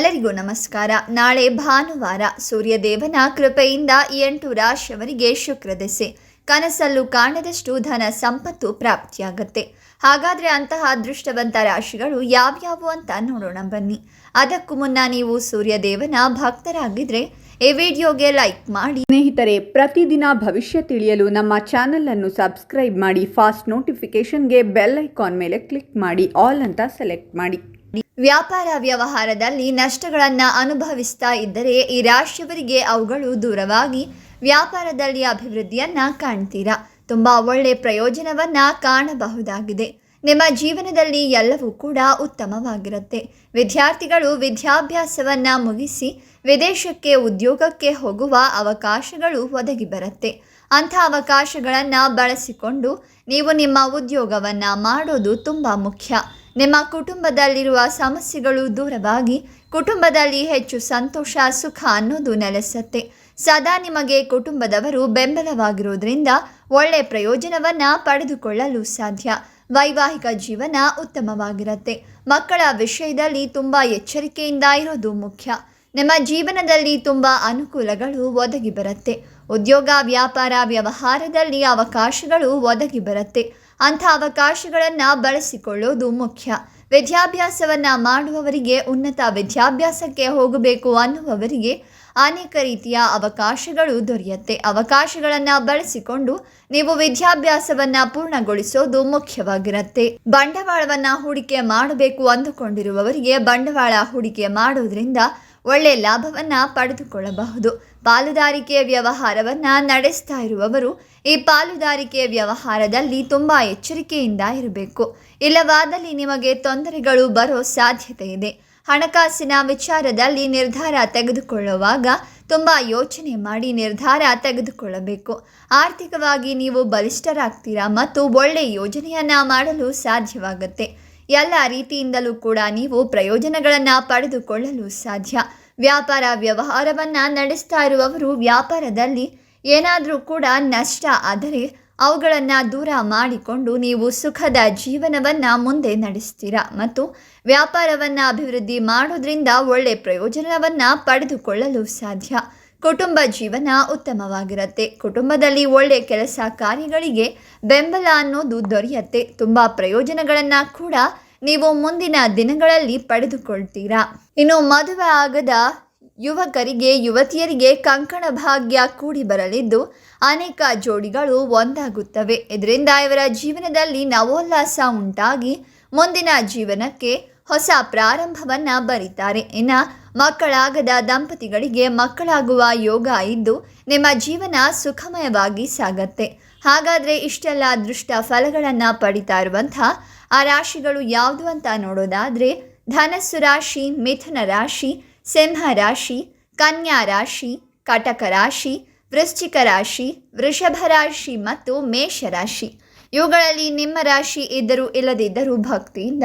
ಎಲ್ಲರಿಗೂ ನಮಸ್ಕಾರ. ನಾಳೆ ಭಾನುವಾರ ಸೂರ್ಯದೇವನ ಕೃಪೆಯಿಂದ ಎಂಟು ರಾಶಿಯವರಿಗೆ ಶುಕ್ರ ದೆಸೆ. ಕನಸಲ್ಲೂ ಕಾಣದಷ್ಟು ಧನ ಸಂಪತ್ತು ಪ್ರಾಪ್ತಿಯಾಗತ್ತೆ. ಹಾಗಾದ್ರೆ ಅಂತಹ ಅದೃಷ್ಟವಂತ ರಾಶಿಗಳು ಯಾವ್ಯಾವು ಅಂತ ನೋಡೋಣ ಬನ್ನಿ. ಅದಕ್ಕೂ ಮುನ್ನ ನೀವು ಸೂರ್ಯದೇವನ ಭಕ್ತರಾಗಿದ್ರೆ ಈ ವಿಡಿಯೋಗೆ ಲೈಕ್ ಮಾಡಿ. ಸ್ನೇಹಿತರೆ, ಪ್ರತಿದಿನ ಭವಿಷ್ಯ ತಿಳಿಯಲು ನಮ್ಮ ಚಾನೆಲ್ ಅನ್ನು ಸಬ್ಸ್ಕ್ರೈಬ್ ಮಾಡಿ, ಫಾಸ್ಟ್ ನೋಟಿಫಿಕೇಶನ್ಗೆ ಬೆಲ್ ಐಕಾನ್ ಮೇಲೆ ಕ್ಲಿಕ್ ಮಾಡಿ, ಆಲ್ ಅಂತ ಸೆಲೆಕ್ಟ್ ಮಾಡಿ. ವ್ಯಾಪಾರ ವ್ಯವಹಾರದಲ್ಲಿ ನಷ್ಟಗಳನ್ನು ಅನುಭವಿಸ್ತಾ ಇದ್ದರೆ ಈ ರಾಶಿಯವರಿಗೆ ಅವುಗಳು ದೂರವಾಗಿ ವ್ಯಾಪಾರದಲ್ಲಿ ಅಭಿವೃದ್ಧಿಯನ್ನು ಕಾಣ್ತೀರಾ? ತುಂಬ ಒಳ್ಳೆ ಪ್ರಯೋಜನವನ್ನ ಕಾಣಬಹುದಾಗಿದೆ. ನಿಮ್ಮ ಜೀವನದಲ್ಲಿ ಎಲ್ಲವೂ ಕೂಡ ಉತ್ತಮವಾಗಿರುತ್ತೆ. ವಿದ್ಯಾರ್ಥಿಗಳು ವಿದ್ಯಾಭ್ಯಾಸವನ್ನ ಮುಗಿಸಿ ವಿದೇಶಕ್ಕೆ, ಉದ್ಯೋಗಕ್ಕೆ ಹೋಗುವ ಅವಕಾಶಗಳು ಒದಗಿ ಬರುತ್ತೆ. ಅಂಥ ಅವಕಾಶಗಳನ್ನು ಬಳಸಿಕೊಂಡು ನೀವು ನಿಮ್ಮ ಉದ್ಯೋಗವನ್ನು ಮಾಡೋದು ತುಂಬ ಮುಖ್ಯ. ನಿಮ್ಮ ಕುಟುಂಬದಲ್ಲಿರುವ ಸಮಸ್ಯೆಗಳು ದೂರವಾಗಿ ಕುಟುಂಬದಲ್ಲಿ ಹೆಚ್ಚು ಸಂತೋಷ, ಸುಖ ಅನ್ನೋದು ನೆಲೆಸತ್ತೆ. ಸದಾ ನಿಮಗೆ ಕುಟುಂಬದವರು ಬೆಂಬಲವಾಗಿರುವುದರಿಂದ ಒಳ್ಳೆ ಪ್ರಯೋಜನವನ್ನು ಪಡೆದುಕೊಳ್ಳಲು ಸಾಧ್ಯ. ವೈವಾಹಿಕ ಜೀವನ ಉತ್ತಮವಾಗಿರುತ್ತೆ. ಮಕ್ಕಳ ವಿಷಯದಲ್ಲಿ ತುಂಬ ಎಚ್ಚರಿಕೆಯಿಂದ ಇರೋದು ಮುಖ್ಯ. ನಿಮ್ಮ ಜೀವನದಲ್ಲಿ ತುಂಬ ಅನುಕೂಲಗಳು ಒದಗಿ ಬರುತ್ತೆ. ಉದ್ಯೋಗ, ವ್ಯಾಪಾರ, ವ್ಯವಹಾರದಲ್ಲಿ ಅವಕಾಶಗಳು ಒದಗಿ ಬರುತ್ತೆ. ಅಂಥ ಅವಕಾಶಗಳನ್ನು ಬಳಸಿಕೊಳ್ಳುವುದು ಮುಖ್ಯ. ವಿದ್ಯಾಭ್ಯಾಸವನ್ನು ಮಾಡುವವರಿಗೆ ಉನ್ನತ ವಿದ್ಯಾಭ್ಯಾಸಕ್ಕೆ ಹೋಗಬೇಕು ಅನ್ನುವವರಿಗೆ ಅನೇಕ ರೀತಿಯ ಅವಕಾಶಗಳು ದೊರೆಯುತ್ತೆ. ಅವಕಾಶಗಳನ್ನು ಬಳಸಿಕೊಂಡು ನೀವು ವಿದ್ಯಾಭ್ಯಾಸವನ್ನು ಪೂರ್ಣಗೊಳಿಸೋದು ಮುಖ್ಯವಾಗಿರುತ್ತೆ. ಬಂಡವಾಳವನ್ನು ಹೂಡಿಕೆ ಮಾಡಬೇಕು ಅಂದುಕೊಂಡಿರುವವರಿಗೆ ಬಂಡವಾಳ ಹೂಡಿಕೆ ಮಾಡೋದ್ರಿಂದ ಒಳ್ಳೆಯ ಲಾಭವನ್ನು ಪಡೆದುಕೊಳ್ಳಬಹುದು. ಪಾಲುದಾರಿಕೆ ವ್ಯವಹಾರವನ್ನು ನಡೆಸ್ತಾ ಇರುವವರು ಈ ಪಾಲುದಾರಿಕೆ ವ್ಯವಹಾರದಲ್ಲಿ ತುಂಬ ಎಚ್ಚರಿಕೆಯಿಂದ ಇರಬೇಕು. ಇಲ್ಲವಾದಲ್ಲಿ ನಿಮಗೆ ತೊಂದರೆಗಳು ಬರೋ ಸಾಧ್ಯತೆ ಇದೆ. ಹಣಕಾಸಿನ ವಿಚಾರದಲ್ಲಿ ನಿರ್ಧಾರ ತೆಗೆದುಕೊಳ್ಳುವಾಗ ತುಂಬ ಯೋಚನೆ ಮಾಡಿ ನಿರ್ಧಾರ ತೆಗೆದುಕೊಳ್ಳಬೇಕು. ಆರ್ಥಿಕವಾಗಿ ನೀವು ಬಲಿಷ್ಠರಾಗ್ತೀರಾ ಮತ್ತು ಒಳ್ಳೆ ಯೋಜನೆಯನ್ನು ಮಾಡಲು ಸಾಧ್ಯವಾಗುತ್ತೆ. ಎಲ್ಲ ರೀತಿಯಿಂದಲೂ ಕೂಡ ನೀವು ಪ್ರಯೋಜನಗಳನ್ನು ಪಡೆದುಕೊಳ್ಳಲು ಸಾಧ್ಯ. ವ್ಯಾಪಾರ ವ್ಯವಹಾರವನ್ನು ನಡೆಸ್ತಾ ಇರುವವರು ವ್ಯಾಪಾರದಲ್ಲಿ ಏನಾದರೂ ಕೂಡ ನಷ್ಟ ಆದರೆ ಅವುಗಳನ್ನು ದೂರ ಮಾಡಿಕೊಂಡು ನೀವು ಸುಖದ ಜೀವನವನ್ನು ಮುಂದೆ ನಡೆಸ್ತೀರಾ? ಮತ್ತು ವ್ಯಾಪಾರವನ್ನು ಅಭಿವೃದ್ಧಿ ಮಾಡೋದ್ರಿಂದ ಒಳ್ಳೆ ಪ್ರಯೋಜನವನ್ನು ಪಡೆದುಕೊಳ್ಳಲು ಸಾಧ್ಯ? ಕುಟುಂಬ ಜೀವನ ಉತ್ತಮವಾಗಿರುತ್ತೆ. ಕುಟುಂಬದಲ್ಲಿ ಒಳ್ಳೆ ಕೆಲಸ ಕಾರ್ಯಗಳಿಗೆ ಬೆಂಬಲ ಅನ್ನೋದು ದೊರೆಯುತ್ತೆ. ತುಂಬ ಪ್ರಯೋಜನಗಳನ್ನು ಕೂಡ ನೀವು ಮುಂದಿನ ದಿನಗಳಲ್ಲಿ ಪಡೆದುಕೊಳ್ತೀರಾ? ಇನ್ನು ಮದುವೆ ಆಗದ ಯುವಕರಿಗೆ, ಯುವತಿಯರಿಗೆ ಕಂಕಣ ಭಾಗ್ಯ ಕೂಡಿ ಬರಲಿದ್ದು, ಅನೇಕ ಜೋಡಿಗಳು ಒಂದಾಗುತ್ತವೆ. ಇದರಿಂದ ಇವರ ಜೀವನದಲ್ಲಿ ನವೋಲ್ಲಾಸ ಉಂಟಾಗಿ, ಮುಂದಿನ ಜೀವನಕ್ಕೆ ಹೊಸ ಪ್ರಾರಂಭವನ್ನ ಬರೀತಾರೆ. ಇನ್ನು ಮಕ್ಕಳಾಗದ ದಂಪತಿಗಳಿಗೆ ಮಕ್ಕಳಾಗುವ ಯೋಗ ಇದ್ದು, ನಿಮ್ಮ ಜೀವನ ಸುಖಮಯವಾಗಿ ಸಾಗತ್ತೆ. ಹಾಗಾದರೆ ಇಷ್ಟೆಲ್ಲ ಅದೃಷ್ಟ ಫಲಗಳನ್ನು ಪಡಿತಾ ಇರುವಂಥ ಆ ರಾಶಿಗಳು ಯಾವುದು ಅಂತ ನೋಡೋದಾದರೆ ಧನಸ್ಸು ರಾಶಿ, ಮಿಥುನ ರಾಶಿ, ಸಿಂಹ ರಾಶಿ, ಕನ್ಯಾ ರಾಶಿ, ಕಟಕ ರಾಶಿ, ವೃಶ್ಚಿಕ ರಾಶಿ, ವೃಷಭ ರಾಶಿ ಮತ್ತು ಮೇಷ ರಾಶಿ. ಇವುಗಳಲ್ಲಿ ನಿಮ್ಮ ರಾಶಿ ಇದ್ದರೂ ಇಲ್ಲದಿದ್ದರೂ ಭಕ್ತಿಯಿಂದ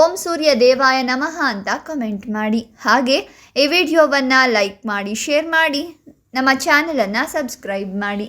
ಓಂ ಸೂರ್ಯ ದೇವಾಯ ನಮಃ ಅಂತ ಕಮೆಂಟ್ ಮಾಡಿ. ಹಾಗೆ ಈ ವಿಡಿಯೋವನ್ನು ಲೈಕ್ ಮಾಡಿ ಶೇರ್ ಮಾಡಿ, ನಮ್ಮ ಚಾನಲನ್ನು ಸಬ್ಸ್ಕ್ರೈಬ್ ಮಾಡಿ.